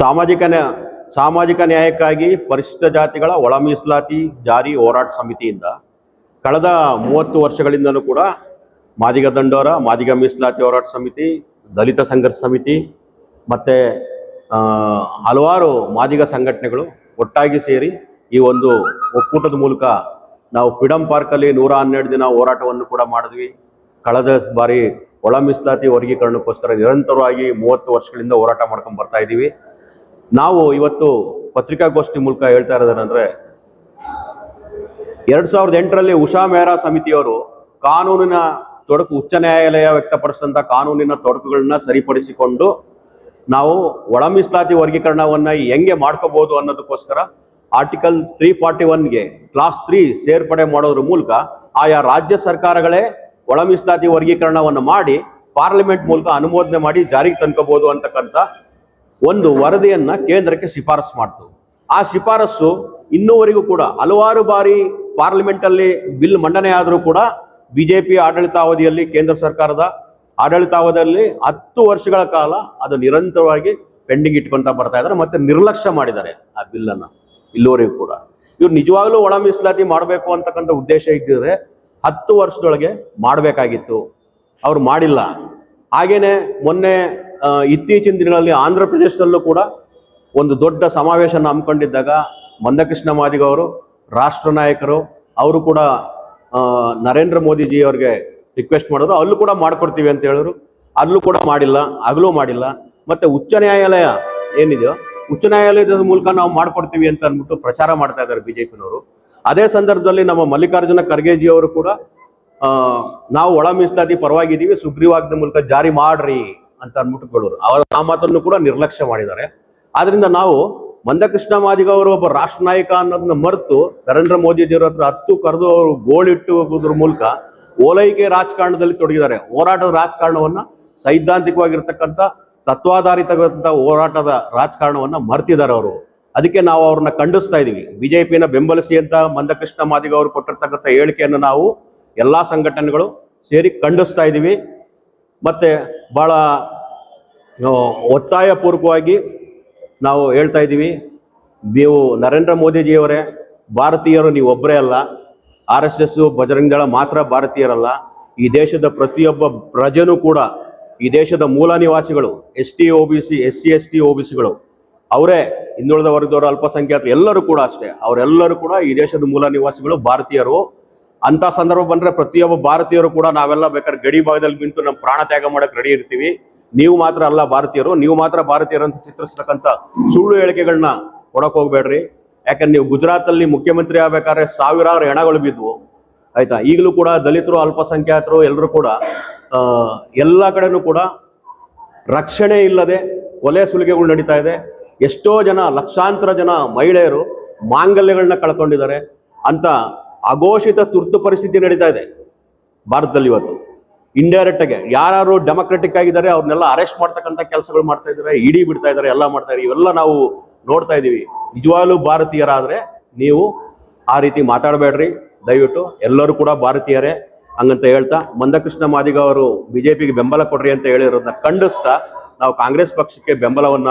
ಸಾಮಾಜಿಕ ಸಾಮಾಜಿಕ ನ್ಯಾಯಕ್ಕಾಗಿ ಪರಿಶಿಷ್ಟ ಜಾತಿಗಳ ಒಳ ಮೀಸಲಾತಿ ಜಾರಿ ಹೋರಾಟ ಸಮಿತಿಯಿಂದ ಕಳೆದ ಮೂವತ್ತು ವರ್ಷಗಳಿಂದಲೂ ಕೂಡ ಮಾದಿಗ ದಂಡೋರ, ಮಾದಿಗ ಮೀಸಲಾತಿ ಹೋರಾಟ ಸಮಿತಿ, ದಲಿತ ಸಂಘರ್ಷ ಸಮಿತಿ ಮತ್ತು ಹಲವಾರು ಮಾದಿಗ ಸಂಘಟನೆಗಳು ಒಟ್ಟಾಗಿ ಸೇರಿ ಈ ಒಂದು ಒಕ್ಕೂಟದ ಮೂಲಕ ನಾವು ಫ್ರೀಡಂ ಪಾರ್ಕಲ್ಲಿ ನೂರ ಹನ್ನೆರಡು ದಿನ ಹೋರಾಟವನ್ನು ಕೂಡ ಮಾಡಿದ್ವಿ. ಕಳೆದ ಬಾರಿ ಒಳ ಮೀಸಲಾತಿ ವರ್ಗೀಕರಣಕ್ಕೋಸ್ಕರ ನಿರಂತರವಾಗಿ ಮೂವತ್ತು ವರ್ಷಗಳಿಂದ ಹೋರಾಟ ಮಾಡ್ಕೊಂಡು ಬರ್ತಾ ಇದ್ದೀವಿ. ನಾವು ಇವತ್ತು ಪತ್ರಿಕಾಗೋಷ್ಠಿ ಮೂಲಕ ಹೇಳ್ತಾ ಇರೋದೇನಂದ್ರೆ, ಎರಡ್ ಸಾವಿರದ ಎಂಟರಲ್ಲಿ ಉಷಾ ಮೆಹ್ರಾ ಸಮಿತಿಯವರು ಕಾನೂನಿನ ತೊಡಕು, ಉಚ್ಚ ನ್ಯಾಯಾಲಯ ವ್ಯಕ್ತಪಡಿಸಿದಂಥ ಕಾನೂನಿನ ತೊಡಕುಗಳನ್ನ ಸರಿಪಡಿಸಿಕೊಂಡು ನಾವು ಒಳ ವರ್ಗೀಕರಣವನ್ನ ಹೆಂಗೆ ಮಾಡ್ಕೋಬಹುದು ಅನ್ನೋದಕ್ಕೋಸ್ಕರ ಆರ್ಟಿಕಲ್ ತ್ರೀ ಫಾರ್ಟಿ ಒನ್ಗೆ ಕ್ಲಾಸ್ ತ್ರೀ ಸೇರ್ಪಡೆ ಮಾಡೋದ್ರ ಮೂಲಕ ಆಯಾ ರಾಜ್ಯ ಸರ್ಕಾರಗಳೇ ಒಳ ವರ್ಗೀಕರಣವನ್ನು ಮಾಡಿ ಪಾರ್ಲಿಮೆಂಟ್ ಮೂಲಕ ಅನುಮೋದನೆ ಮಾಡಿ ಜಾರಿಗೆ ತಂದ್ಕೋಬಹುದು ಅಂತಕ್ಕಂಥ ಒಂದು ವರದಿಯನ್ನು ಕೇಂದ್ರಕ್ಕೆ ಶಿಫಾರಸು ಮಾಡ್ತು. ಆ ಶಿಫಾರಸು ಇನ್ನೂವರೆಗೂ ಕೂಡ ಹಲವಾರು ಬಾರಿ ಪಾರ್ಲಿಮೆಂಟಲ್ಲಿ ಬಿಲ್ ಮಂಡನೆ ಆದರೂ ಕೂಡ ಬಿಜೆಪಿ ಆಡಳಿತಾವಧಿಯಲ್ಲಿ, ಕೇಂದ್ರ ಸರ್ಕಾರದ ಆಡಳಿತಾವಧಿಯಲ್ಲಿ ಹತ್ತು ವರ್ಷಗಳ ಕಾಲ ಅದು ನಿರಂತರವಾಗಿ ಪೆಂಡಿಂಗ್ ಇಟ್ಕೊಂತ ಬರ್ತಾ ಇದ್ದಾರೆ ಮತ್ತೆ ನಿರ್ಲಕ್ಷ್ಯ ಮಾಡಿದ್ದಾರೆ ಆ ಬಿಲ್ ಅನ್ನ ಇಲ್ಲಿವರೆಗೂ ಕೂಡ. ಇವ್ರು ನಿಜವಾಗ್ಲೂ ಒಳ ಮೀಸಲಾತಿ ಮಾಡಬೇಕು ಅಂತಕ್ಕಂಥ ಉದ್ದೇಶ ಇದ್ದಿದ್ರೆ ಹತ್ತು ವರ್ಷದೊಳಗೆ ಮಾಡಬೇಕಾಗಿತ್ತು. ಅವ್ರು ಮಾಡಿಲ್ಲ. ಹಾಗೇನೆ ಮೊನ್ನೆ ಇತ್ತೀಚಿನ ದಿನಗಳಲ್ಲಿ ಆಂಧ್ರ ಪ್ರದೇಶದಲ್ಲೂ ಕೂಡ ಒಂದು ದೊಡ್ಡ ಸಮಾವೇಶನ ಹಮ್ಮಿಕೊಂಡಿದ್ದಾಗ ಮಂದಕೃಷ್ಣ ಮಾದಿಗ ಅವರು, ರಾಷ್ಟ್ರ ನಾಯಕರು, ಅವರು ಕೂಡ ನರೇಂದ್ರ ಮೋದಿಜಿ ಅವ್ರಿಗೆ ರಿಕ್ವೆಸ್ಟ್ ಮಾಡಿದ್ರು ಅಲ್ಲೂ ಕೂಡ ಮಾಡ್ಕೊಡ್ತೀವಿ ಅಂತ ಹೇಳಿದ್ರು ಅಲ್ಲೂ ಕೂಡ ಮಾಡಿಲ್ಲ ಆಗಲೂ ಮಾಡಿಲ್ಲ. ಮತ್ತೆ ಉಚ್ಚ ನ್ಯಾಯಾಲಯ ಏನಿದೆಯೋ, ಉಚ್ಚ ನ್ಯಾಯಾಲಯದ ಮೂಲಕ ನಾವು ಮಾಡ್ಕೊಡ್ತೀವಿ ಅಂತ ಅಂದ್ಬಿಟ್ಟು ಪ್ರಚಾರ ಮಾಡ್ತಾ ಇದ್ದಾರೆ ಬಿಜೆಪಿನವರು. ಅದೇ ಸಂದರ್ಭದಲ್ಲಿ ನಮ್ಮ ಮಲ್ಲಿಕಾರ್ಜುನ ಖರ್ಗೆಜಿ ಅವರು ಕೂಡ ನಾವು ಒಳ ಮೀಸಲಾತಿ ಪರವಾಗಿದ್ದೀವಿ, ಸುಗ್ರೀವಾಜ್ಞೆ ಮೂಲಕ ಜಾರಿ ಮಾಡ್ರಿ. ಅಂತ ಅಂದ್ಬಿಟ್ಟು ಅವರ ಆ ಮಾತನ್ನು ಕೂಡ ನಿರ್ಲಕ್ಷ್ಯ ಮಾಡಿದ್ದಾರೆ. ಆದ್ರಿಂದ ನಾವು ಮಂದಕೃಷ್ಣ ಮಾದಿಗ ಅವರು ಒಬ್ಬ ರಾಷ್ಟ್ರ ನಾಯಕ ಅನ್ನೋದನ್ನ ಮರೆತು ನರೇಂದ್ರ ಮೋದಿಜಿಯವರ ಹತ್ರ ಹತ್ತು ಕರೆದು ಅವರು ಗೋಳಿಟ್ಟು ಹೋಗೋದ್ರ ಮೂಲಕ ಓಲೈಕೆ ರಾಜಕಾರಣದಲ್ಲಿ ತೊಡಗಿದ್ದಾರೆ. ಹೋರಾಟದ ರಾಜಕಾರಣವನ್ನ ಸೈದ್ಧಾಂತಿಕವಾಗಿರ್ತಕ್ಕಂಥ ತತ್ವಾಧಾರಿತ ಹೋರಾಟದ ರಾಜಕಾರಣವನ್ನ ಮರ್ತಿದ್ದಾರೆ ಅವರು. ಅದಕ್ಕೆ ನಾವು ಅವ್ರನ್ನ ಖಂಡಿಸ್ತಾ ಇದೀವಿ. ಬಿಜೆಪಿನ ಬೆಂಬಲಿಸಿ ಅಂತ ಮಂದಕೃಷ್ಣ ಮಾದಿಗ ಅವರು ಕೊಟ್ಟಿರ್ತಕ್ಕಂಥ ಹೇಳಿಕೆಯನ್ನು ನಾವು ಎಲ್ಲಾ ಸಂಘಟನೆಗಳು ಸೇರಿ ಖಂಡಿಸ್ತಾ ಇದೀವಿ. ಮತ್ತೆ ಒತ್ತಾಯ ಒತ್ತಾಯಪೂರ್ವಕವಾಗಿ ನಾವು ಹೇಳ್ತಾ ಇದ್ದೀವಿ. ನೀವು ನರೇಂದ್ರ ಮೋದಿಜಿಯವರೇ, ಭಾರತೀಯರು ನೀವು ಒಬ್ಬರೇ ಅಲ್ಲ. R S S Bajrang Dal ಮಾತ್ರ ಭಾರತೀಯರಲ್ಲ. ಈ ದೇಶದ ಪ್ರತಿಯೊಬ್ಬ ಪ್ರಜೆನೂ ಕೂಡ, ಈ ದೇಶದ ಮೂಲ ನಿವಾಸಿಗಳು, S T, O B C, S C, S T, O B ಸಿಗಳು, ಅವರೇ ಹಿಂದುಳಿದ ವರ್ಗದವರು ಅಲ್ಪಸಂಖ್ಯಾತರು ಎಲ್ಲರೂ ಕೂಡ ಅಷ್ಟೇ. ಅವರೆಲ್ಲರೂ ಕೂಡ ಈ ದೇಶದ ಮೂಲ ನಿವಾಸಿಗಳು ಭಾರತೀಯರು. ಅಂತ ಸಂದರ್ಭ ಬಂದ್ರೆ ಪ್ರತಿಯೊಬ್ಬ ಭಾರತೀಯರು ಕೂಡ ನಾವೆಲ್ಲ ಬೇಕಾದ್ರೆ ಗಡಿ ಭಾಗದಲ್ಲಿ ನಿಂತು ನಮ್ಮ ಪ್ರಾಣ ತ್ಯಾಗ ಮಾಡಕ್ ರೆಡಿ ಇರ್ತೀವಿ. ನೀವು ಮಾತ್ರ ಅಲ್ಲ ಭಾರತೀಯರು, ನೀವು ಮಾತ್ರ ಭಾರತೀಯರು ಅಂತ ಚಿತ್ರಿಸ್ತಕ್ಕಂಥ ಸುಳ್ಳು ಹೇಳಿಕೆಗಳನ್ನ ಕೊಡಕ್ ಹೋಗ್ಬೇಡ್ರಿ. ಯಾಕಂದ್ರೆ ನೀವು ಗುಜರಾತ್ ಅಲ್ಲಿ ಮುಖ್ಯಮಂತ್ರಿ ಆಗ್ಬೇಕಾದ್ರೆ ಸಾವಿರಾರು ಹೆಣಗಳು ಬಿದ್ವು. ಆಯ್ತಾ? ಈಗಲೂ ಕೂಡ ದಲಿತರು, ಅಲ್ಪಸಂಖ್ಯಾತರು ಎಲ್ಲರೂ ಕೂಡ ಎಲ್ಲ ಕಡೆನೂ ಕೂಡ ರಕ್ಷಣೆ ಇಲ್ಲದೆ ಒಲೆ ಸುಲಿಗೆಗಳು ನಡೀತಾ ಇದೆ. ಎಷ್ಟೋ ಜನ ಲಕ್ಷಾಂತರ ಜನ ಮಹಿಳೆಯರು ಮಾಂಗಲ್ಯಗಳನ್ನ ಕಳ್ಕೊಂಡಿದ್ದಾರೆ. ಅಂತ ಅಘೋಷಿತ ತುರ್ತು ಪರಿಸ್ಥಿತಿ ನಡೀತಾ ಇದೆ. ಭಾರತದಲ್ಲಿ ಇವತ್ತು ಇಂಡೈರೆಕ್ಟ್ ಆಗಿ ಯಾರು ಡೆಮೊಕ್ರೆಟಿಕ್ ಆಗಿದ್ದಾರೆ, ಅವ್ರನ್ನೆಲ್ಲ ಅರೆಸ್ಟ್ ಮಾಡ್ತಕ್ಕಂಥ ಕೆಲಸಗಳು ಮಾಡ್ತಾ ಇದ್ದಾರೆ, ಇಡಿ ಬಿಡ್ತಾ ಇದ್ದಾರೆ, ಎಲ್ಲ ಮಾಡ್ತಾ ಇದ್ದಾರೆ. ಇವೆಲ್ಲ ನಾವು ನೋಡ್ತಾ ಇದೀವಿ ನಿಜವಾಗ್ಲೂ ಭಾರತೀಯರಾದ್ರೆ ನೀವು ಆ ರೀತಿ ಮಾತಾಡಬೇಡ್ರಿ. ದಯವಿಟ್ಟು ಎಲ್ಲರೂ ಕೂಡ ಭಾರತೀಯರೇ ಹಂಗಂತ ಹೇಳ್ತಾ, ಮಂದಕೃಷ್ಣ ಮಾದಿಗ ಅವರು ಬಿಜೆಪಿಗೆ ಬೆಂಬಲ ಕೊಡ್ರಿ ಅಂತ ಹೇಳಿರೋದನ್ನ ಖಂಡಿಸ್ತಾ ನಾವು ಕಾಂಗ್ರೆಸ್ ಪಕ್ಷಕ್ಕೆ ಬೆಂಬಲವನ್ನ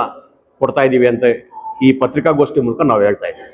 ಕೊಡ್ತಾ ಇದ್ದೀವಿ ಅಂತ ಈ ಪತ್ರಿಕಾಗೋಷ್ಠಿ ಮೂಲಕ ನಾವು ಹೇಳ್ತಾ ಇದ್ದೀವಿ.